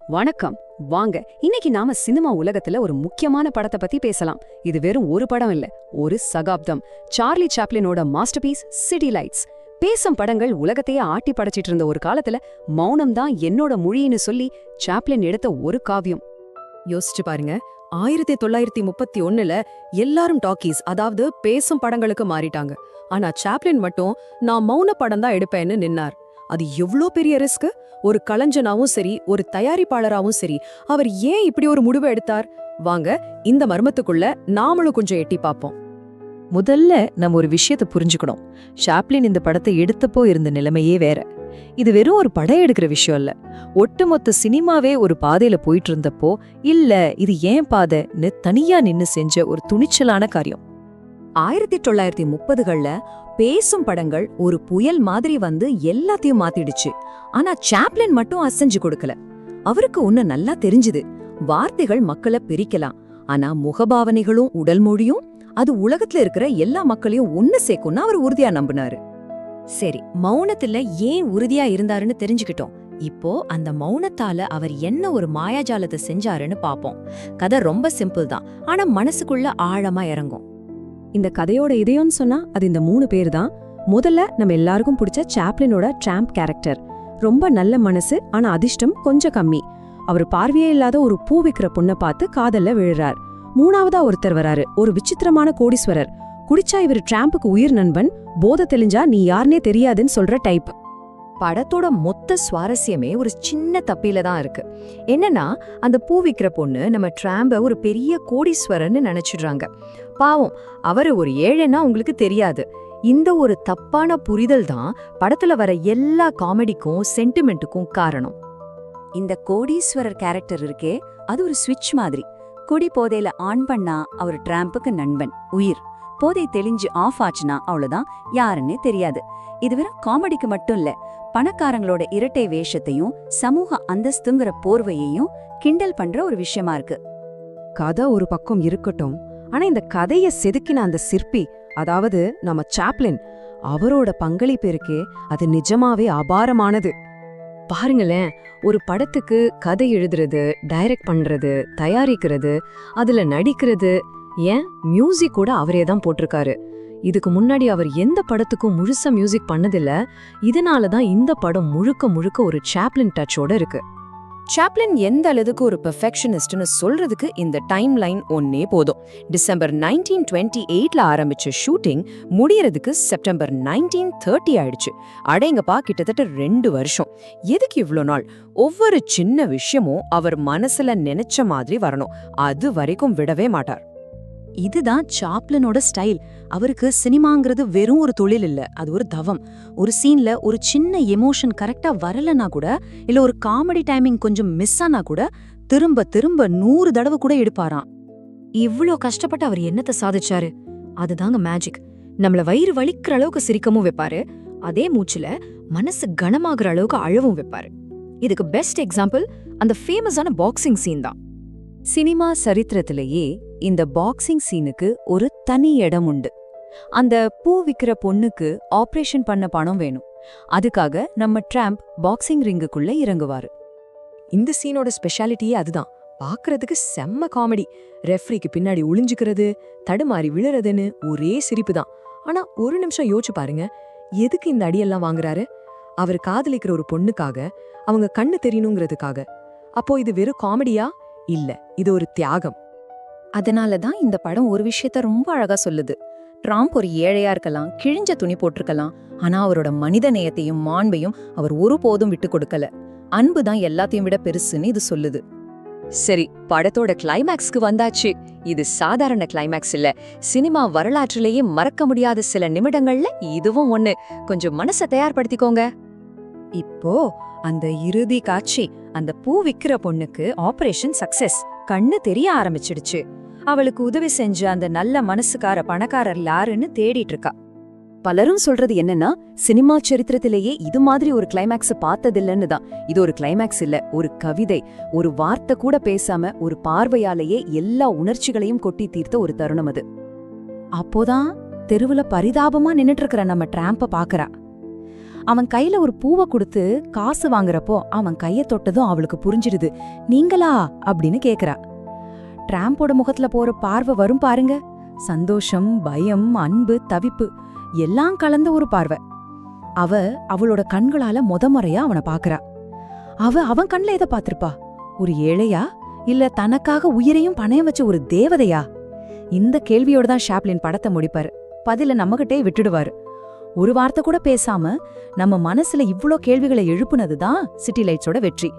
வணக்கம். வாங்க இன்னைக்கு நாம சினிமா உலகத்துல ஒரு முக்கியமான படத்தை பத்தி பேசலாம். இது வெறும் ஒரு படம் இல்ல ஒரு சகாப்தம். சார்லி சாப்ளினோட மாஸ்டர்பீஸ் சிட்டி லைட்ஸ். பேசும் படங்கள் உலகத்தையே ஆட்டி படைச்சிட்டு இருந்த ஒரு காலத்துல மௌனம் தான் என்னோட மொழின்னு சொல்லி சாப்ளின் எடுத்த ஒரு காவியம். யோசிச்சு பாருங்க ஆயிரத்தி தொள்ளாயிரத்தி முப்பத்தி ஒண்ணுல எல்லாரும் டாக்கீஸ் அதாவது பேசும் படங்களுக்கு மாறிட்டாங்க. ஆனா சாப்ளின் மட்டும் நான் மௌன படம் தான் எடுப்பேன்னு நின்னார். அது எவ்ளோ பெரிய ரிஸ்க் ஒரு கலைஞனாவும் சரி ஒரு தயாரிப்பாளராவும் சரி அவர் ஏன் இப்படி ஒரு முடிவு எடுத்தார்? வாங்க இந்த மர்மத்துக்குள்ள நாமளும் கொஞ்சம் எட்டி பார்ப்போம். முதல்ல நம்ம ஒரு விஷயத்தை புரிஞ்சுக்கணும். ஷாப்லின் இந்த படத்தை எடுத்தப்போ இருந்த நிலைமையே வேற. இது வெறும் ஒரு படம் எடுக்கிற விஷயம் இல்ல. ஒட்டுமொத்த சினிமாவே ஒரு பாதையில போயிட்டு இருந்தப்போ இல்ல இது ஏன் பாதைன்னு தனியா நின்னு செஞ்ச ஒரு துணிச்சலான காரியம். ஆயிரத்தி தொள்ளாயிரத்தி முப்பதுகள்ல பேசும் படங்கள் ஒரு புயல் மாதிரி வந்து எல்லாத்தையும் மாத்திடுச்சு. ஆனா சாப்ளின் மட்டும் அசைஞ்சு கொடுக்கல. அவருக்கு ஒண்ணு நல்லா தெரிஞ்சுது. வார்த்தைகள் மக்களை பிரிக்கலாம். ஆனா முகபாவனைகளும் உடல் மொழியும் அது உலகத்துல இருக்கிற எல்லா மக்களையும் ஒண்ணு சேர்க்கும்னு அவர் உறுதியா நம்பினாரு. சரி மௌனத்துல ஏன் உறுதியா இருந்தாருன்னு தெரிஞ்சுக்கிட்டோம். இப்போ அந்த மௌனத்தால அவர் என்ன ஒரு மாயாஜாலத்தை செஞ்சாருன்னு பாப்போம். கதை ரொம்ப சிம்பிள் தான். ஆனா மனசுக்குள்ள ஆழமா இறங்கும். இந்த கதையோட இதயம்னு சொன்னா அது இந்த மூணு பேர் தான் முதல்ல நம்ம எல்லாருக்கும் பிடிச்ச சாப்ளினோட ட்ராம்ப் கேரக்டர் ரொம்ப நல்ல மனசு ஆனா அதிர்ஷ்டம் கொஞ்சம் கம்மி. அவர் பார்வையே இல்லாத ஒரு பூ விக்கிற பொண்ணை பார்த்து காதல்ல விழுறார். மூணாவதா ஒருத்தர் வராரு ஒரு விசித்திரமான கோடீஸ்வரர். குடிச்சா இவர் ட்ராம்புக்கு உயிர் நண்பன் போத தெளிஞ்சா நீ யாருனே தெரியாதுன்னு சொல்ற டைப் படத்தோட மொத்த சுவாரஸ்யமே ஒரு சின்ன தப்பில தான் இருக்கு. என்னன்னா அந்த பூ விக்கிற பொண்ணு நம்ம ட்ராம்ப ஒரு பெரிய கோடீஸ்வரன்னு நினைச்சிடுறாங்க. பாவம் அவரு ஒரு ஏழைன்னா உங்களுக்கு தெரியாது. இந்த ஒரு தப்பான புரிதல் தான் படத்துல வர எல்லா காமெடிக்கும் சென்டிமெண்ட்டுக்கும் காரணம். இந்த கோடீஸ்வரர் கேரக்டர் இருக்கே அது ஒரு சுவிட்ச் மாதிரி. குடி போதையில ஆன் பண்ணா அவர் டிராம்புக்கு நண்பன் உயிர். போதை தெளிஞ்சு ஆஃப் ஆச்சுன்னா அவ்வளவுதான். யாருன்னே தெரியாது. இது வெறும் காமெடிக்கு மட்டும் இல்ல பணக்காரங்களோட இரட்டை வேஷத்தையும் சமூக அந்தஸ்துங்கிற போர்வையையும் கிண்டல் பண்ற ஒரு விஷயமா இருக்கு. கதை ஒரு பக்கம் இருக்கட்டும். ஆனா இந்த கதைய செதுக்கின அந்த சிற்பி அதாவது நம்ம சாப்ளின் அவரோட பங்களிப்பு இருக்கே அது நிஜமாவே அபாரமானது. பாருங்களேன் ஒரு படத்துக்கு கதை எழுதுறது டைரக்ட் பண்றது தயாரிக்கிறது அதுல நடிக்கிறது ஏன்? மியூசிக் கூட அவரே தான் போட்டிருக்காரு. இதுக்கு முன்னாடி அவர் எந்த படத்துக்கும் முழுசா மியூசிக் பண்ணதில்ல. இதனால தான் இந்த படம் முழுக்க முழுக்க ஒரு சாப்ளின் டச்சோட இருக்கு. சாப்ளின் எந்த அளவுக்கு ஒரு பெர்ஃபெக்ஷனிஸ்ட்னு சொல்றதுக்கு இந்த டைம் லைன் ஒன்னே போதும். டிசம்பர் நைன்டீன் டுவெண்ட்டி எயிட்ல ஆரம்பிச்ச ஷூட்டிங் முடியறதுக்கு செப்டம்பர் நைன்டீன் தேர்ட்டி ஆயிடுச்சு. அடேங்கப்பா கிட்டத்தட்ட ரெண்டு வருஷம். எதுக்கு இவ்வளோ நாள்? ஒவ்வொரு சின்ன விஷயமும் அவர் மனசுல நினைச்ச மாதிரி வரணும். அது வரைக்கும் விடவே மாட்டார். இதுதான் சாப்லனோட ஸ்டைல். அவருக்கு சினிமாங்கிறது வெறும் ஒரு தொழில் இல்ல அது ஒரு தவம். ஒரு சீன்ல ஒரு சின்ன எமோஷன் கரெக்டா வரலனா கூட இல்ல ஒரு காமெடி டைமிங் கொஞ்சம் மிஸ் ஆனா கூட திரும்ப திரும்ப நூறு தடவை கூட எடுப்பாராம். இவ்ளோ கஷ்டப்பட்டு அவர் என்னத்த சாதிச்சாரு? அதுதாங்க மேஜிக் நம்மள வயிறு வலிக்கிற அளவுக்கு சிரிக்கவும் வைப்பாரு. அதே மூச்சுல மனசு கனமாகிற அளவுக்கு அழவும் வைப்பாரு. இதுக்கு பெஸ்ட் எக்ஸாம்பிள் அந்த ஃபேமஸான பாக்ஸிங் சீன் தான். சினிமா சரித்திரத்திலேயே இந்த பாக்ஸிங் சீனுக்கு ஒரு தனி இடம் உண்டு அந்த பூ விக்கிற பொண்ணுக்கு ஆபரேஷன் பண்ண பணம் வேணும். அதுக்காக நம்ம ட்ராம்ப் பாக்ஸிங் ரிங்குக்குள்ள இறங்குவாரு. இந்த சீனோட ஸ்பெஷாலிட்டியே அதுதான். பார்க்கறதுக்கு செம்ம காமெடி ரெஃப்ரிக்கு பின்னாடி ஒளிஞ்சுக்கிறது தடுமாறி விழுறதுன்னு ஒரே சிரிப்பு தான் ஆனா ஒரு நிமிஷம் யோசிச்சு பாருங்க. எதுக்கு இந்த அடியெல்லாம் வாங்குறாரு? அவர் காதலிக்கிற ஒரு பொண்ணுக்காக அவங்க கண்ணு தெரியணுங்கிறதுக்காக. அப்போ இது வெறும் காமெடியா இல்ல இது ஒரு தியாகம். அதனால தான் இந்த படம் ஒரு விஷயத்த ரொம்ப அழகா சொல்லுது. ட்ராம்ப் ஒரு ஏழையா இருக்கலாம் கிழிஞ்ச துணி போட்டிருக்கலாம் ஆனா அவரோட மனித நேயத்தையும் மாண்பையும் அவர் ஒருபோதும் விட்டு கொடுக்கல. அன்பு தான் எல்லாத்தையும் விட பெருசுன்னு இது சொல்லுது. சரி படத்தோட கிளைமேக்ஸ்க்கு வந்தாச்சு. இது சாதாரண கிளைமேக்ஸ் இல்ல. சினிமா வரலாற்றிலேயே மறக்க முடியாத சில நிமிடங்கள்ல இதுவும் ஒண்ணு. கொஞ்சம் மனசை தயார்படுத்திக்கோங்க. இப்போ அந்த இறுதி காட்சி அந்த பூ விக்கிற பொண்ணுக்கு ஆபரேஷன் சக்சஸ் கண்ணு தெரிய ஆரம்பிச்சிடுச்சு. அவளுக்கு உதவி செஞ்ச அந்த நல்ல மனசுக்கார பணக்காரர் யாருன்னு தேடிட்டு இருக்கா. பலரும் சொல்றது என்னன்னா சினிமா சரித்திரத்திலேயே இது மாதிரி ஒரு கிளைமேக்ஸ் பார்த்ததில்லன்னு தான். இது ஒரு கிளைமேக்ஸ் இல்ல ஒரு கவிதை ஒரு வார்த்தை கூட பேசாம ஒரு பார்வையாலேயே எல்லா உணர்ச்சிகளையும் கொட்டி தீர்த்த ஒரு தருணம் அது. அப்போதான் தெருவுல பரிதாபமா நின்னுட்டு இருக்கிற நம்ம டிராம்ப பாக்குறா. அவன் கையில ஒரு பூவை கொடுத்து காசு வாங்குறப்போ அவன் கைய தொட்டதும் அவளுக்கு புரிஞ்சிடுது. நீங்களா? அப்படின்னு கேக்குறா. டிராம்போட முகத்துல போற பார்வை வரும் பாருங்க. சந்தோஷம் பயம் அன்பு தவிப்பு எல்லாம் கலந்த ஒரு பார்வை. அவ அவளோட கண்களால முத முறையா அவனை பாக்குறா. அவ அவன் கண்ல எதை பாத்திருப்பா ஒரு ஏழையா? இல்ல தனக்காக உயிரையும் பணயம் வச்ச ஒரு தேவதையா? இந்த கேள்வியோட தான் ஷாப்லின் படத்தை முடிப்பாரு. பதில நம்மகிட்டே விட்டுடுவாரு. ஒரு வார்த்தை கூட பேசாம நம்ம மனசுல இவ்ளோ கேள்விகளை எழுப்புனது தான் சிட்டி லைட்ஸோட வெற்றி.